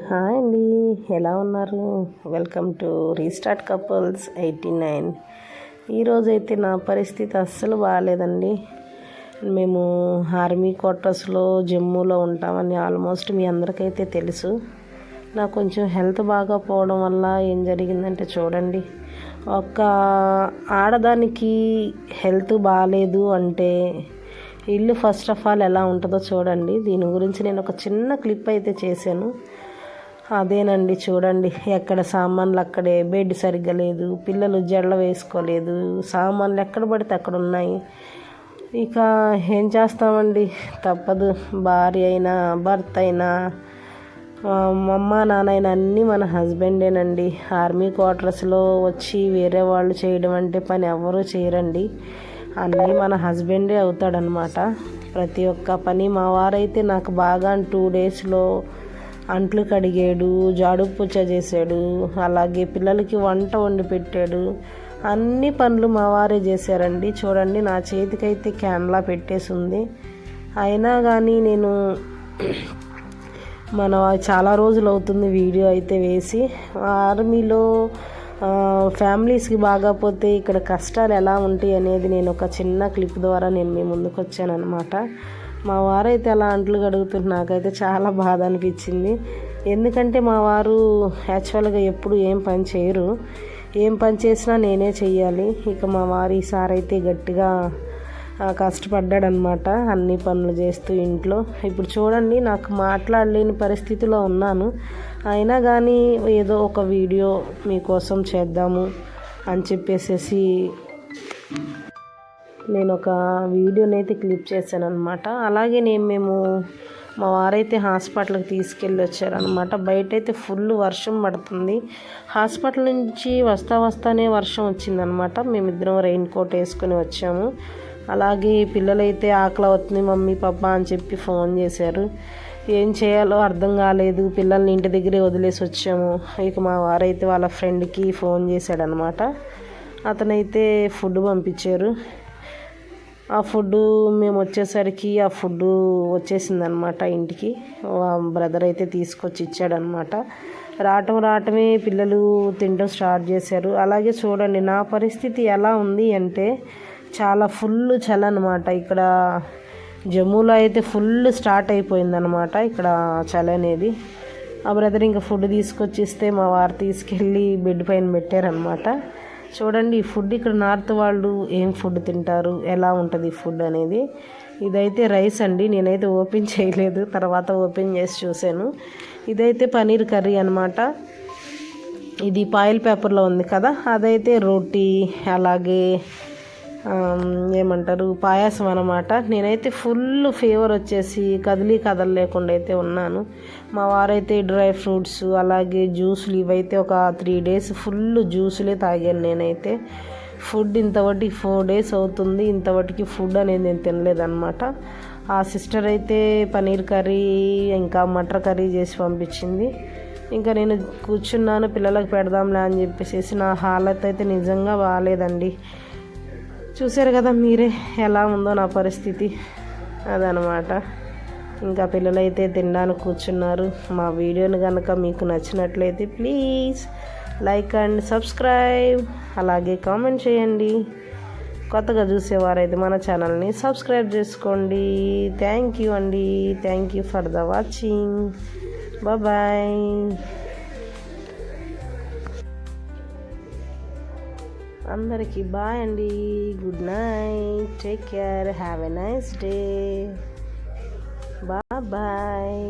Hi అండి. ఎలా ఉన్నారు? Welcome to Restart Couples eighty nine ఈరోజైతే నా పరిస్థితి అస్సలు బాగాలేదండి మేము ఆర్మీ క్వార్టర్స్లో జమ్మూలో ఉంటామని ఆల్మోస్ట్ మీ అందరికైతే తెలుసు. నాకు కొంచెం హెల్త్ బాగాపోవడం వల్ల ఏం జరిగిందంటే చూడండి. ఒక ఆడదానికి హెల్త్ బాగాలేదు అంటే ఇల్లు ఫస్ట్ ఆఫ్ ఆల్ ఎలా ఉంటుందో చూడండి. దీని గురించి నేను ఒక చిన్న క్లిప్ అయితే చేశాను. అదేనండి చూడండి. ఎక్కడ సామాన్లు అక్కడే బెడ్ సరిగ్గా లేదు పిల్లలు జడలు వేసుకోలేదు సామాన్లు ఎక్కడ పడితే అక్కడ ఉన్నాయి. ఇక ఏం చేస్తామండి? తప్పదు. భార్య అయినా భర్త అయినా అమ్మ నాన్న అన్నీ మన హస్బెండేనండి. ఆర్మీ క్వార్టర్స్లో వచ్చి వేరే వాళ్ళు చేయడం అంటే పని ఎవరూ చేయరండి. అన్నీ మన హస్బెండే అవుతాడనమాట ప్రతి ఒక్క పని మా వారైతే నాకు బాగా టూ డేస్లో అంట్లు కడిగాడు జాడు పూచ చేశాడు అలాగే పిల్లలకి వంట వండి పెట్టాడు. అన్ని పనులు మా వారే చేశారండి. చూడండి నా చేతికైతే క్యాన్లా పెట్టేసి ఉంది అయినా కానీ నేను మన చాలా రోజులు అవుతుంది వీడియో అయితే వేసి. ఆర్మీలో ఫ్యామిలీస్కి బాగాపోతే ఇక్కడ కష్టాలు ఎలా ఉంటాయి అనేది నేను ఒక చిన్న క్లిప్ ద్వారా నేను మీ ముందుకు వచ్చాను అనమాట మా వారైతే అలా అంట్లు కడుగుతుంటే నాకైతే చాలా బాధ అనిపించింది. ఎందుకంటే మా వారు యాక్చువల్గా ఎప్పుడు ఏం పని చేయరు. ఏం పని చేసినా నేనే చెయ్యాలి. ఇక మా వారు ఈసారి అయితే గట్టిగా కష్టపడ్డాడనమాట అన్ని పనులు చేస్తూ ఇంట్లో. ఇప్పుడు చూడండి నాకు మాట్లాడలేని పరిస్థితిలో ఉన్నాను. అయినా కానీ ఏదో ఒక వీడియో మీకోసం చేద్దాము అని చెప్పేసేసి నేను ఒక వీడియోని అయితే క్లిప్ చేశాను అనమాట అలాగే నేను మేము మా వారైతే హాస్పిటల్కి తీసుకెళ్ళి వచ్చారనమాట బయట అయితే ఫుల్ వర్షం పడుతుంది. హాస్పిటల్ నుంచి వస్తా వస్తానే వర్షం వచ్చిందనమాట మేమిద్దరం రెయిన్ కోట్ వేసుకొని వచ్చాము. అలాగే పిల్లలైతే ఆకలి అవుతుంది మమ్మీ పాప అని చెప్పి ఫోన్ చేశారు. ఏం చేయాలో అర్థం కాలేదు. పిల్లల్ని ఇంటి దగ్గరే వదిలేసి వచ్చాము. ఇక మా వారైతే వాళ్ళ ఫ్రెండ్కి ఫోన్ చేశాడనమాట అతనైతే ఫుడ్ పంపించారు. ఆ ఫుడ్ మేము వచ్చేసరికి ఆ ఫుడ్ వచ్చేసింది అనమాట ఇంటికి బ్రదర్ అయితే తీసుకొచ్చి ఇచ్చాడనమాట. రావటం రావటమే పిల్లలు తినడం స్టార్ట్ చేశారు. అలాగే చూడండి నా పరిస్థితి ఎలా ఉంది అంటే చాలా ఫుల్ చలి అనమాట ఇక్కడ జమ్మూలో అయితే ఫుల్ స్టార్ట్ అయిపోయిందనమాట ఇక్కడ చలి అనేది. ఆ బ్రదర్ ఇంకా ఫుడ్ తీసుకొచ్చి ఇస్తే మా వారు తీసుకెళ్ళి బెడ్ పైన పెట్టారనమాట. చూడండి ఈ ఫుడ్ ఇక్కడ నార్త్ వాళ్ళు ఏం ఫుడ్ తింటారు ఎలా ఉంటుంది ఫుడ్ అనేది. ఇదైతే రైస్ అండి నేనైతే ఓపెన్ చేయలేదు తర్వాత ఓపెన్ చేసి చూశాను. ఇదైతే పనీర్ కర్రీ అనమాట ఇది పాయిల్ పేపర్లో ఉంది కదా అదైతే రోటీ అలాగే ఏమంటారు పాయాసం అనమాట నేనైతే ఫుల్ ఫీవర్ వచ్చేసి కదిలి లేకుండా అయితే ఉన్నాను. మా వారైతే డ్రై ఫ్రూట్స్ అలాగే జ్యూసులు ఇవైతే ఒక త్రీ డేస్ ఫుల్ జ్యూసులే తాగాను నేనైతే. ఫుడ్ ఇంతవరకు ఫోర్ డేస్ అవుతుంది. ఇంతవరకు ఫుడ్ అనేది నేను తినలేదన్నమాట. ఆ సిస్టర్ అయితే పనీర్ కర్రీ ఇంకా మటర్ కర్రీ చేసి పంపించింది. ఇంకా నేను కూర్చున్నాను పిల్లలకు పెడదాంలే అని చెప్పేసి నా హాలత్ అయితే నిజంగా బాగాలేదండి. చూసారు కదా మీరే ఎలా ఉందో నా పరిస్థితి. అదనమాట. ఇంకా పిల్లలైతే తినడానికి కూర్చున్నారు. మా వీడియోని కనుక మీకు నచ్చినట్లయితే ప్లీజ్ లైక్ అండ్ సబ్స్క్రైబ్. అలాగే కామెంట్ చేయండి. కొత్తగా చూసేవారైతే మన ఛానల్ని సబ్స్క్రైబ్ చేసుకోండి. థ్యాంక్ యూ అండి. Thank you for the watching. Bye. అందరికీ బాయ్ అండి. Good night take care have a nice day bye bye